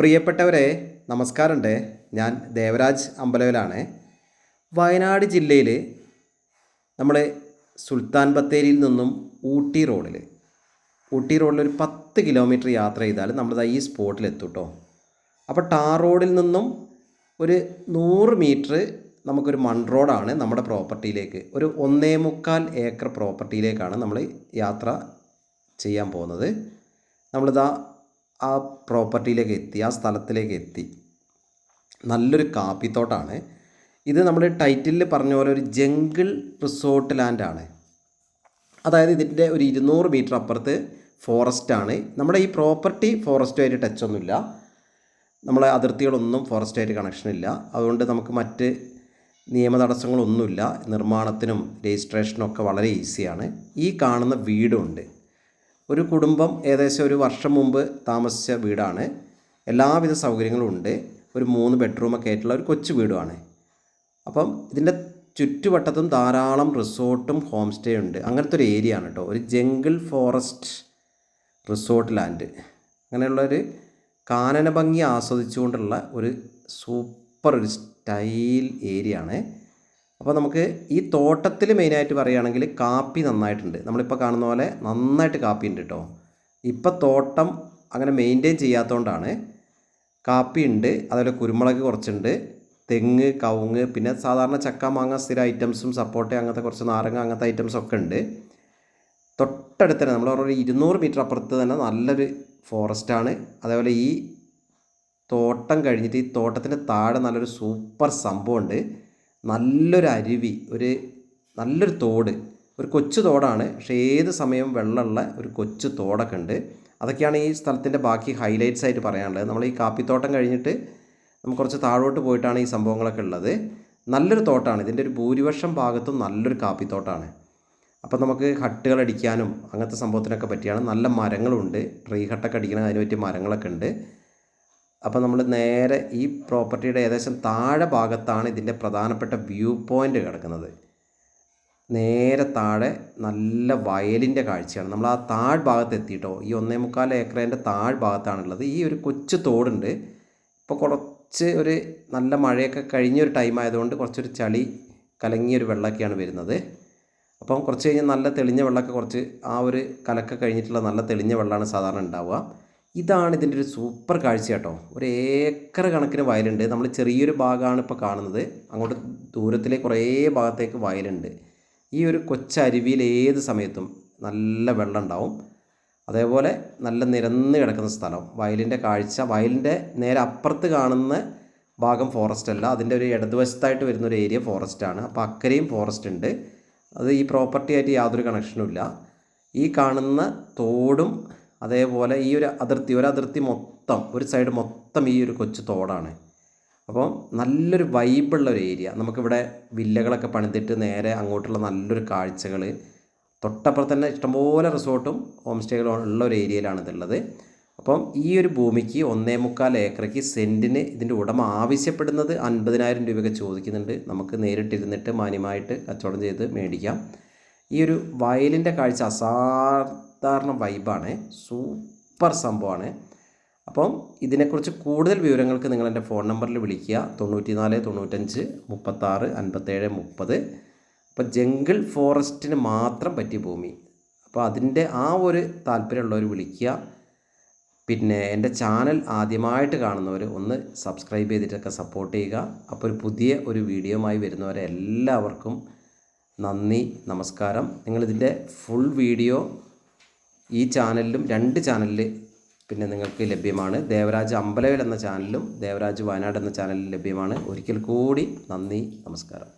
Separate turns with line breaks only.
പ്രിയപ്പെട്ടവരെ നമസ്കാരമുണ്ട്. ഞാൻ ദേവരാജ് അമ്പലവിലാണ് വയനാട് ജില്ലയിൽ നമ്മൾ സുൽത്താൻ ബത്തേരിയിൽ നിന്നും ഊട്ടി റോഡിൽ ഊട്ടി റോഡിൽ ഒരു പത്ത് കിലോമീറ്റർ യാത്ര ചെയ്താൽ നമ്മളിതാ ഈ സ്പോട്ടിൽ എത്തും കേട്ടോ അപ്പോൾ ടാർ റോഡിൽ നിന്നും ഒരു നൂറ് മീറ്റർ നമുക്കൊരു മൺ റോഡാണ് നമ്മുടെ പ്രോപ്പർട്ടിയിലേക്ക്. ഒരു ഒന്നേ മുക്കാൽ ഏക്കർ പ്രോപ്പർട്ടിയിലേക്കാണ് നമ്മൾ യാത്ര ചെയ്യാൻ പോകുന്നത്. നമ്മളിതാ ആ പ്രോപ്പർട്ടിയിലേക്ക് എത്തി ആ സ്ഥലത്തിലേക്ക് എത്തി. നല്ലൊരു കാപ്പിത്തോട്ടാണ്. ഇത് നമ്മൾ ടൈറ്റിലിൽ പറഞ്ഞ പോലെ ഒരു ജംഗിൾ റിസോർട്ട് ലാൻഡാണ് അതായത് ഇതിന്റെ ഒരു ഇരുന്നൂറ് മീറ്റർ അപ്പുറത്ത് ഫോറസ്റ്റ് ആണ്. നമ്മുടെ ഈ പ്രോപ്പർട്ടി ഫോറസ്റ്റുമായിട്ട് ടച്ച് ഒന്നുമില്ല. നമ്മളെ അതിർത്തികളൊന്നും ഫോറസ്റ്റുമായിട്ട് കണക്ഷൻ ഇല്ല. അതുകൊണ്ട് നമുക്ക് മറ്റ് നിയമ തടസ്സങ്ങളൊന്നുമില്ല നിർമ്മാണത്തിനും രജിസ്ട്രേഷനും ഒക്കെ വളരെ ഈസിയാണ് ഈ കാണുന്ന വീടുണ്ട്. ഒരു കുടുംബം ഏകദേശം ഒരു വർഷം മുമ്പ് താമസിച്ച വീടാണ്. എല്ലാവിധ സൗകര്യങ്ങളും ഉണ്ട്. ഒരു മൂന്ന് ബെഡ്റൂമൊക്കെ ആയിട്ടുള്ള ഒരു കൊച്ചു വീടുമാണ്. അപ്പം ഇതിന്റെ ചുറ്റുവട്ടത്തും ധാരാളം റിസോർട്ടും ഹോം സ്റ്റേ ഉണ്ട്. അങ്ങനത്തെ ഒരു ഏരിയ ആണ് കേട്ടോ. ഒരു ജംഗിൾ ഫോറസ്റ്റ് റിസോർട്ട് ലാൻഡ്. അങ്ങനെയുള്ളൊരു കാനന ഭംഗി ആസ്വദിച്ചുകൊണ്ടുള്ള ഒരു സൂപ്പർ ഒരു സ്റ്റൈൽ ഏരിയ ആണ്. അപ്പോൾ നമുക്ക് ഈ തോട്ടത്തിൽ മെയിനായിട്ട് പറയുകയാണെങ്കിൽ കാപ്പി നന്നായിട്ടുണ്ട്. നമ്മളിപ്പോൾ കാണുന്ന പോലെ നന്നായിട്ട് കാപ്പി ഉണ്ട് കേട്ടോ ഇപ്പം തോട്ടം അങ്ങനെ മെയിന്റെയിൻ ചെയ്യാത്തതുകൊണ്ടാണ് കാപ്പി ഉണ്ട് അതുപോലെ കുരുമുളക് കുറച്ചുണ്ട് തെങ്ങ് കവുങ്ങ് പിന്നെ സാധാരണ ചക്ക മാങ്ങ സ്ഥിര ഐറ്റംസും സപ്പോർട്ട് അങ്ങനത്തെ കുറച്ച് നാരങ്ങ അങ്ങനത്തെ ഐറ്റംസ് ഒക്കെ ഉണ്ട്. തൊട്ടടുത്ത് തന്നെ നമ്മൾ ഒരു ഇരുന്നൂറ് മീറ്റർ അപ്പുറത്ത് തന്നെ നല്ലൊരു ഫോറസ്റ്റാണ് അതേപോലെ ഈ തോട്ടം കഴിഞ്ഞിട്ട് ഈ തോട്ടത്തിന്റെ താഴെ നല്ലൊരു സൂപ്പർ സംഭവമുണ്ട് നല്ലൊരു അരുവി ഒരു നല്ലൊരു തോട്. ഒരു കൊച്ചു തോടാണ്. പക്ഷേ ഏത് സമയവും വെള്ളമുള്ള ഒരു കൊച്ചു തോടൊക്കെ ഉണ്ട്. അതൊക്കെയാണ് ഈ സ്ഥലത്തിന്റെ ബാക്കി ഹൈലൈറ്റ്സ് ആയിട്ട് പറയാനുള്ളത്. നമ്മൾ ഈ കാപ്പിത്തോട്ടം കഴിഞ്ഞിട്ട് നമുക്ക് കുറച്ച് താഴോട്ട് പോയിട്ടാണ് ഈ സംഭവങ്ങളൊക്കെ ഉള്ളത്. നല്ലൊരു തോട്ടമാണ് ഇതിന്റെ ഒരു ഭൂരിപക്ഷം ഭാഗത്തും നല്ലൊരു കാപ്പിത്തോട്ടമാണ് അപ്പോൾ നമുക്ക് ഹട്ടുകൾ അടിക്കാനും അങ്ങനത്തെ സംഭവത്തിനൊക്കെ പറ്റിയാണ്. നല്ല മരങ്ങളുണ്ട്. ട്രീ ഹട്ടൊക്കെ അടിക്കണം അതിന് പറ്റിയ മരങ്ങളൊക്കെ ഉണ്ട്. അപ്പോൾ നമ്മൾ നേരെ ഈ പ്രോപ്പർട്ടിയുടെ ഏകദേശം താഴെ ഭാഗത്താണ് ഇതിന്റെ പ്രധാനപ്പെട്ട വ്യൂ പോയിന്റ് കിടക്കുന്നത്. നേരെ താഴെ നല്ല വയലിന്റെ കാഴ്ചയാണ്. നമ്മൾ ആ താഴ് ഭാഗത്ത് എത്തിയിട്ടോ ഈ ഒന്നേ മുക്കാൽ ഏക്കറേന്റെ താഴ് ഭാഗത്താണുള്ളത്. ഈ ഒരു കൊച്ചു തോടുണ്ട്. ഇപ്പോൾ കുറച്ച് ഒരു നല്ല മഴയൊക്കെ കഴിഞ്ഞൊരു ടൈം ആയതുകൊണ്ട് കുറച്ചൊരു ചളി കലങ്ങിയൊരു വെള്ളമൊക്കെയാണ് വരുന്നത്. അപ്പം കുറച്ച് കഴിഞ്ഞാൽ നല്ല തെളിഞ്ഞ വെള്ളമൊക്കെ കുറച്ച് ആ ഒരു കലക്ക കഴിഞ്ഞിട്ടുള്ള നല്ല തെളിഞ്ഞ വെള്ളമാണ് സാധാരണ ഉണ്ടാവുക. ഇതാണ് ഇതിന്റെ ഒരു സൂപ്പർ കാഴ്ച കേട്ടോ. ഒരു ഏക്കർ കണക്കിന് വയലുണ്ട്. നമ്മൾ ചെറിയൊരു ഭാഗമാണ് ഇപ്പോൾ കാണുന്നത്. അങ്ങോട്ട് ദൂരത്തിലെ കുറേ ഭാഗത്തേക്ക് വയലുണ്ട്. ഈ ഒരു കൊച്ചരുവിയിൽ ഏത് സമയത്തും നല്ല വെള്ളം ഉണ്ടാവും അതേപോലെ നല്ല നിരന്ന് കിടക്കുന്ന സ്ഥലം. വയലിന്റെ കാഴ്ച വയലിന്റെ നേരെ അപ്പുറത്ത് കാണുന്ന ഭാഗം ഫോറസ്റ്റ് അല്ല. അതിന്റെ ഒരു ഇടതുവശത്തായിട്ട് വരുന്ന ഒരു ഏരിയ ഫോറസ്റ്റ് ആണ്. അപ്പോൾ അക്കരയും ഫോറസ്റ്റ് ഉണ്ട്. അത് ഈ പ്രോപ്പർട്ടി ആയിട്ട് യാതൊരു കണക്ഷനും ഇല്ല. ഈ കാണുന്ന തോടും അതേപോലെ ഈ ഒരു അതിർത്തി ഒരു അതിർത്തി മൊത്തം ഒരു സൈഡ് മൊത്തം ഈ ഒരു കൊച്ചു തോടാണ്. അപ്പോൾ നല്ലൊരു വൈബുള്ള ഒരു ഏരിയ നമുക്കിവിടെ വില്ലകളൊക്കെ പണിതിട്ട് നേരെ അങ്ങോട്ടുള്ള നല്ലൊരു കാഴ്ചകൾ തൊട്ടപ്പുറത്ത് തന്നെ ഇഷ്ടംപോലെ റിസോർട്ടും ഹോം സ്റ്റേകളും ഉള്ള ഒരു ഏരിയയിലാണ് ഇതുള്ളത്. അപ്പം ഈ ഒരു ഭൂമിക്ക് ഒന്നേ മുക്കാൽ ഏക്കറയ്ക്ക് സെന്റിന് ഇതിന്റെ ഉടമ ആവശ്യപ്പെടുന്നത് അൻപതിനായിരം രൂപയൊക്കെ ചോദിക്കുന്നുണ്ട്. നമുക്ക് നേരിട്ടിരുന്നിട്ട് മാന്യമായിട്ട് കച്ചവടം ചെയ്ത് മേടിക്കാം. ഈ ഒരു വയലിന്റെ കാഴ്ച അസാധാരണ വൈബാണ്. സൂപ്പർ സംഭവമാണ്. അപ്പം ഇതിനെക്കുറിച്ച് കൂടുതൽ വിവരങ്ങൾക്ക് നിങ്ങൾ എന്റെ ഫോൺ നമ്പറിൽ വിളിക്കുക. തൊണ്ണൂറ്റി നാല് തൊണ്ണൂറ്റഞ്ച് മുപ്പത്താറ് അൻപത്തേഴ് മുപ്പത്. അപ്പോൾ ജംഗിൾ ഫോറസ്റ്റിന് മാത്രം പറ്റിയ ഭൂമി. അപ്പോൾ അതിന്റെ ആ ഒരു താല്പര്യമുള്ളവർ വിളിക്കുക. പിന്നെ എന്റെ ചാനൽ ആദ്യമായിട്ട് കാണുന്നവർ ഒന്ന് സബ്സ്ക്രൈബ് ചെയ്തിട്ടൊക്കെ സപ്പോർട്ട് ചെയ്യുക. അപ്പോൾ ഒരു പുതിയ ഒരു വീഡിയോയുമായി വരുന്നവരെ എല്ലാവർക്കും നന്ദി നമസ്കാരം. നിങ്ങളിതിന്റെ ഫുൾ വീഡിയോ ഈ ചാനലിലും രണ്ട് ചാനലിൽ പിന്നെ നിങ്ങൾക്ക് ലഭ്യമാണ്. ദേവരാജ് അമ്പലവേൽ എന്ന ചാനലിലും ദേവരാജ് വയനാട് എന്ന ചാനലിലും ലഭ്യമാണ്. ഒരിക്കൽ കൂടി നന്ദി നമസ്കാരം.